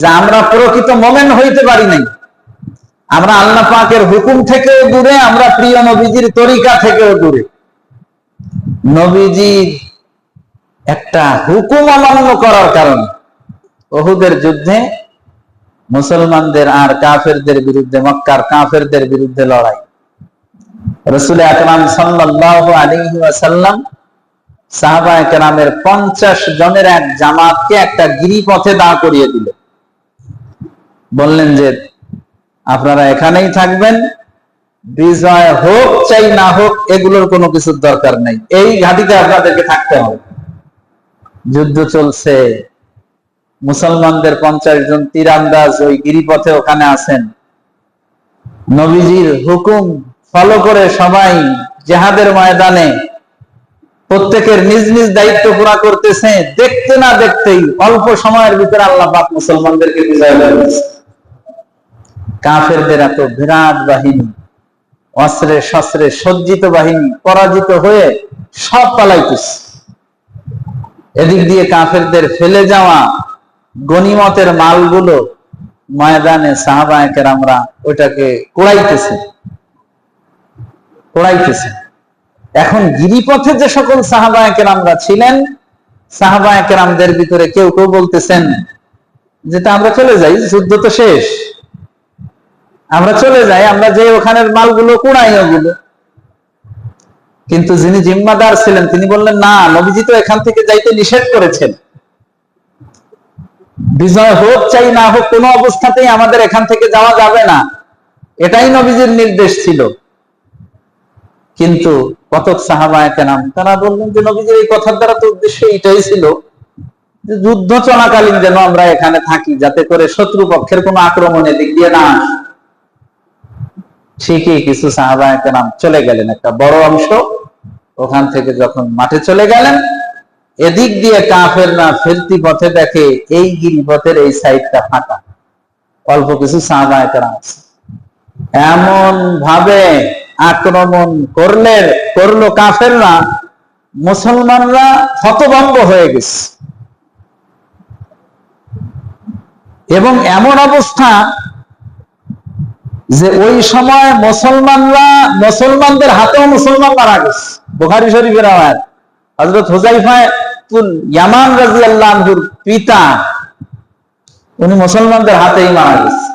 যে আমরা প্রকৃত মোমেন হইতে পারি নাই। আমরা আল্লাহ পাকের হুকুম থেকেও দূরে, আমরা প্রিয় নবীজির তরিকা থেকেও দূরে। নবীজির একটা হুকুম অমান্য করার কারণে ওহুদের যুদ্ধে মুসলমানদের আর কাফেরদের বিরুদ্ধে, মক্কার কাফেরদের বিরুদ্ধে লড়াই। রসুল আকরাম সাল্লাল্লাহু আলাইহি ওয়াসাল্লাম সাহাবা একরামের পঞ্চাশ জনের এক জামাতকে একটা গিরিপথে দাঁড় করিয়ে দিল বললেন যে, আপনারা এখানেই থাকবেন, বিজয় হোক চাই না হোক, এগুলোর কোনো কিছুর দরকার নেই। এই ঘাটিতে আপনাদেরকে থাকতে হবে। যুদ্ধ চলছে। মুসলমানদের পঞ্চাশ জন তীরান্দাজ ওই গিরিপথে ওখানে আছেন। নবীজির হুকুম ফলো করে সবাই জেহাদের ময়দানে প্রত্যেকের নিজ নিজ দায়িত্ব পুরা করতেছে। দেখতে না দেখতেই অল্প সময়ের ভিতরে আল্লাহ মুসলমানদেরকে বিজয় দিয়েছে কাফেরদের এত বিরাট বাহিনী, অস্ত্রে শস্ত্রে সজ্জিত বাহিনী, পরাজিত হয়ে সব পালাইতেছে। এদিক দিয়ে কাফেরদের ফেলে যাওয়া গনিমতের মালগুলো ময়দানে সাহাবায়কের আমরা ওটাকে কোড়াইতেছে কোড়াইতেছে। এখন গিরিপথে যে সকল সাহাবায়কের আমরা ছিলেন সাহাবায়কের আমাদের ভিতরে কেউ কেউ বলতেছেন যেটা আমরা চলে যাই, যুদ্ধ তো শেষ। আমরা চলে যাই, আমরা যে ওখানের মালগুলো কুড়াই ওগুলো কিন্তু যিনি জিম্মাদার ছিলেন, তিনি বললেন, না, নবীজি তো এখান থেকে যাইতে নিষেধ করেছেন। বিজয় হোক চাই না হোক, কোনো অবস্থাতেই আমাদের এখান থেকে যাওয়া যাবে না। এটাই নবীজির নির্দেশ ছিল। কিন্তু কতক সাহাবায় কেনাম তারা বললেন যে, নবীজির এই কথার দ্বারা তো উদ্দেশ্য এটাই ছিল যুদ্ধ চলাকালীন যেন আমরা এখানে থাকি, যাতে করে শত্রু পক্ষের কোনো আক্রমণ এদিক দিয়ে না আসে। ঠিকই কিছু সাহাবায় কেনাম চলে গেলেন। একটা বড় অংশ ওখান থেকে যখন মাঠে চলে গেলেন, এদিক দিয়ে কাফের না ফেরতি পথে দেখে এই গিরিপথের এই সাইডটা ফাঁকা। অল্প কিছু সাহাবায় আছে। এমন ভাবে আক্রমণ করলে, করল কাফেররা, মুসলমানরা হতভম্ব হয়ে গেছে। এবং এমন অবস্থা যে ওই সময় মুসলমানরা, মুসলমানদের হাতেও মুসলমান মারা গেছে। বুখারি শরীফের আওয়াজ হজরত হুজাইফা ইয়ামান রাজি আল্লাহুর পিতা, উনি মুসলমানদের হাতেই মারা গেছে।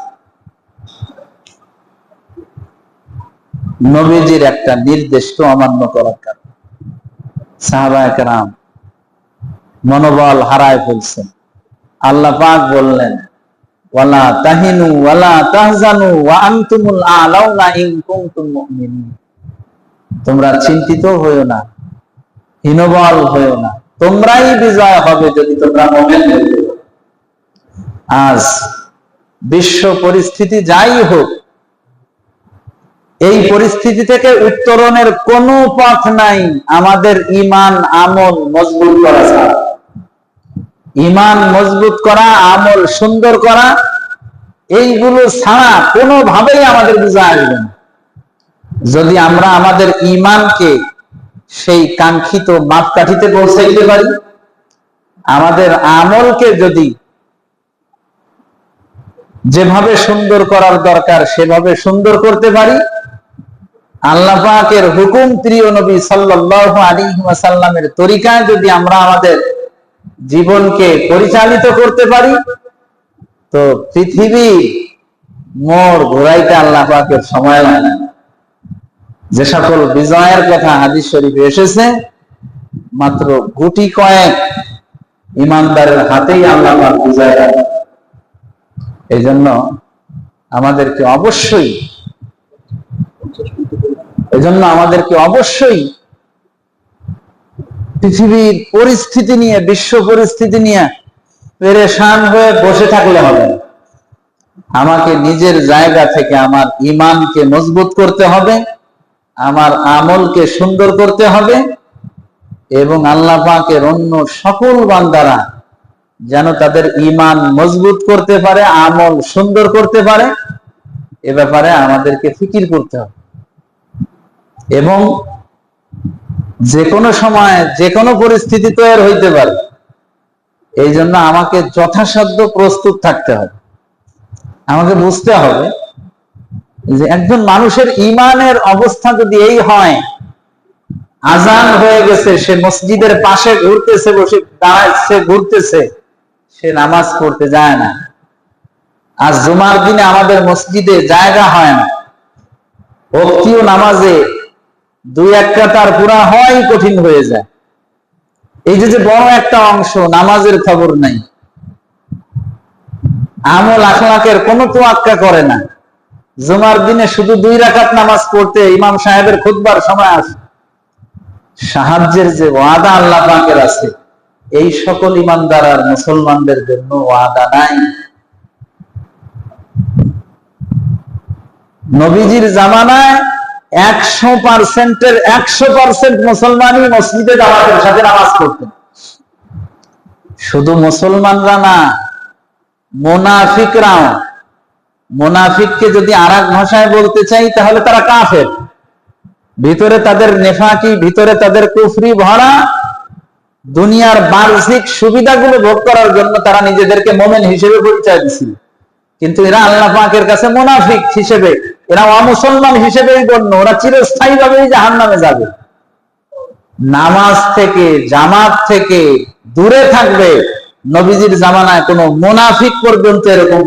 নবীজির একটা নির্দেশকে অমান্য করার কারণে। সাহাবাহাম মনোবল হারায় ফেলছেন। আল্লাহ পাক বললেন ওয়ালা তাহিনু ওয়ালা তাহজানু ওয়া আনতুমুল আলাউনা ইন কুনতুম মুমিনিন। তোমরা চিন্তিত হইও না, হীনবল হইও না, তোমরাই বিজয় হবে যদি তোমরা মুমিন আজ বিশ্ব পরিস্থিতি যাই হোক, এই পরিস্থিতি থেকে উত্তরণের কোনো পথ নাই। আমাদের ইমান আমল মজবুত করা ছাড়া। ইমান মজবুত করা, আমল সুন্দর করা, এইগুলো ছাড়া কোনোভাবেই আমাদের বিজয় আসবে না। যদি আমরা আমাদের ইমানকে সেই কাঙ্ক্ষিত মাপকাঠিতে পৌঁছাইতে পারি, আমাদের আমলকে যদি যেভাবে সুন্দর করার দরকার সেভাবে সুন্দর করতে পারি, আল্লাহ পাকের হুকুম প্রিয় নবী সাল্লাল্লাহু আলী সাল্লামের তরিকায় যদি আমরা আমাদের জীবনকে পরিচালিত করতে পারি, তো পৃথিবী মোর ঘোরাইতে আল্লাহ পাকের সময় লাগে যে সকল বিজয়ের কথা হাদিস শরীফে এসেছে, মাত্র গুটি কয়েক ইমানদারের হাতেই আল্লাহ পাক বিজয় এই জন্য আমাদেরকে অবশ্যই, এজন্য আমাদেরকে অবশ্যই পৃথিবীর পরিস্থিতি নিয়ে, বিশ্ব পরিস্থিতি নিয়ে পেরেশান হয়ে বসে থাকলে হবে। আমাকে নিজের জায়গা থেকে আমার ইমানকে মজবুত করতে হবে, আমার আমলকে সুন্দর করতে হবে এবং আল্লাহ পাকের অন্য সকল বান্দারা যেন তাদের ইমান মজবুত করতে পারে, আমল সুন্দর করতে পারে, এ ব্যাপারে আমাদেরকে ফিকির করতে হবে এবং যে কোনো সময় যে কোনো পরিস্থিতি তৈরি হইতে পারে। এই জন্য আমাকে যথাসাধ্য প্রস্তুত থাকতে হবে। আমাকে বুঝতে হবে যে একজন মানুষের ইমানের অবস্থা যদি এই হয়, আজান হয়ে গেছে, সে মসজিদের পাশে ঘুরতেছে, বসে দাঁড়াচ্ছে ঘুরতেছে, সে নামাজ পড়তে যায় না। আর জুমার দিনে আমাদের মসজিদে জায়গা হয় না। ভক্তিও নামাজে দুই একটা তার পুরা হওয়াই কঠিন হয়ে যায়। এই যে বড় একটা অংশ, নামাজের খবর নাই। আমল আখলাকের কোনো তোয়াক্কা করে না। জুমার দিনে শুধু দুই রাকাত নামাজ পড়তে ইমাম সাহেবের খুদবার সময় আসে সাহায্যের যে ওয়াদা আল্লাহ পাকের আছে, এই সকল ইমানদার আর মুসলমানদের জন্য ওয়াদা নাই। নবীজির জামানায় একশো পার্সেন্টের একশো পার্সেন্ট মুসলমানই মসজিদে জামাতের সাথে নামাজ পড়তেন। শুধু মুসলমানরা না, মোনাফিকরাও। মোনাফিককে যদি আর ভাষায় বলতে চাই, তাহলে তারা কাফের। ভিতরে তাদের নেফাকি, ভিতরে তাদের কুফরি ভরা, দুনিয়ার বার্ষিক সুবিধাগুলো ভোগ করার জন্য তারা নিজেদেরকে মোমেন হিসেবে পরিচয় দিছিল। কিন্তু এরা আল্লাহ পাকের কাছে মোনাফিক হিসেবে এরা অমুসলমান হিসেবেই গণ্য, ওরা চিরস্থায়ী ভাবে জাহান নামে যাবে। নামাজ থেকে, জামাত থেকে দূরে থাকবে। নবীজির জামানায় কোন মোনাফিক পর্যন্ত এরকম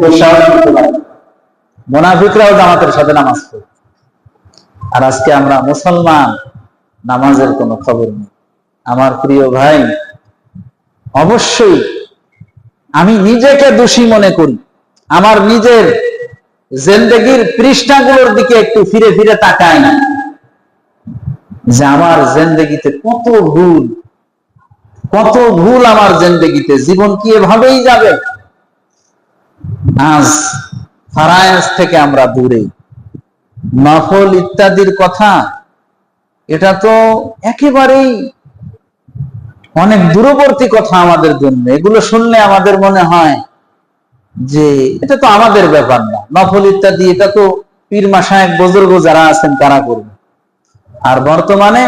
মোনাফিকরাও জামাতের সাথে নামাজ পড়ে। আর আজকে আমরা মুসলমান, নামাজের কোনো খবর নেই। আমার প্রিয় ভাই, অবশ্যই আমি নিজেকে দোষী মনে করি। আমার নিজের জেন্দেগির পৃষ্ঠাগুলোর দিকে একটু ফিরে ফিরে তাকাই না। যে আমার জেন্দেগিতে কত ভুল কত ভুল আমার জেন্দেগিতে, জীবন কি এভাবেই যাবে? আজ ফারায়েন্স থেকে আমরা দূরে। নফল ইত্যাদির কথা, এটা তো একেবারেই অনেক দূরবর্তী কথা আমাদের জন্য। এগুলো শুনলে আমাদের মনে হয় যে এটা তো আমাদের ব্যাপার না। নফল ইত্যাদি, এটা তো পীর মাসায় বুজুর্গ যারা আছেন তারা করবে। আর বর্তমানে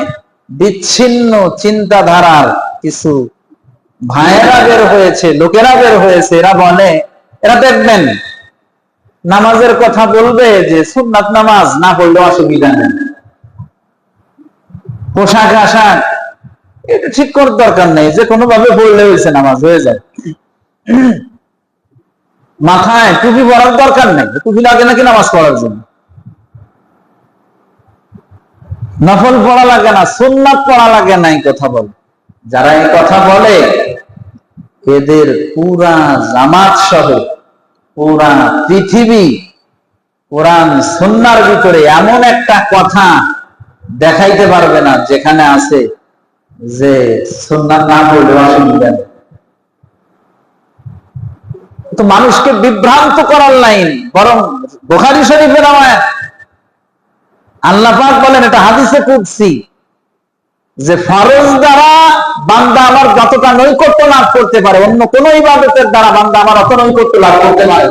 বিচ্ছিন্ন চিন্তাধারার কিছু ভাইয়েরা বের হয়েছে, লোকেরা বের হয়েছে, এরা বলে, এরা দেখবেন, নামাজের কথা বলবে যে সুন্নাত নামাজ না পড়লে অসুবিধা নেই। পোশাক আশাক, এটা ঠিক করার দরকার নেই, যে কোনো ভাবে পড়লে হয়েছে নামাজ হয়ে যায়। মাথায় টুপি পরার দরকার নেই। টুপি লাগে নাকি নামাজ পড়ার জন্য? নফল পড়া লাগে না, সুন্নাত পড়া লাগে না, এই কথা বলে। যারা এই কথা বলে, এদের পুরা জামাত সহ, পুরা পৃথিবী, কোরআন, সুন্নার ভিতরে এমন একটা কথা দেখাইতে পারবে না, যেখানে আছে যে সুন্নাত না পড়লে অসুবিধা নেই তো মানুষকে বিভ্রান্ত করার লাইন, বরং বোখারি শরীফের আমায় আল্লাহ পাক বলেন, এটা হাদিসে কুদসি যে ফরজ দ্বারা বান্দা আমার যতটা নৈকট্য লাভ করতে পারে, অন্য কোন ইবাদতের দ্বারা বান্দা আমার অত নৈকট্য লাভ করতে পারে।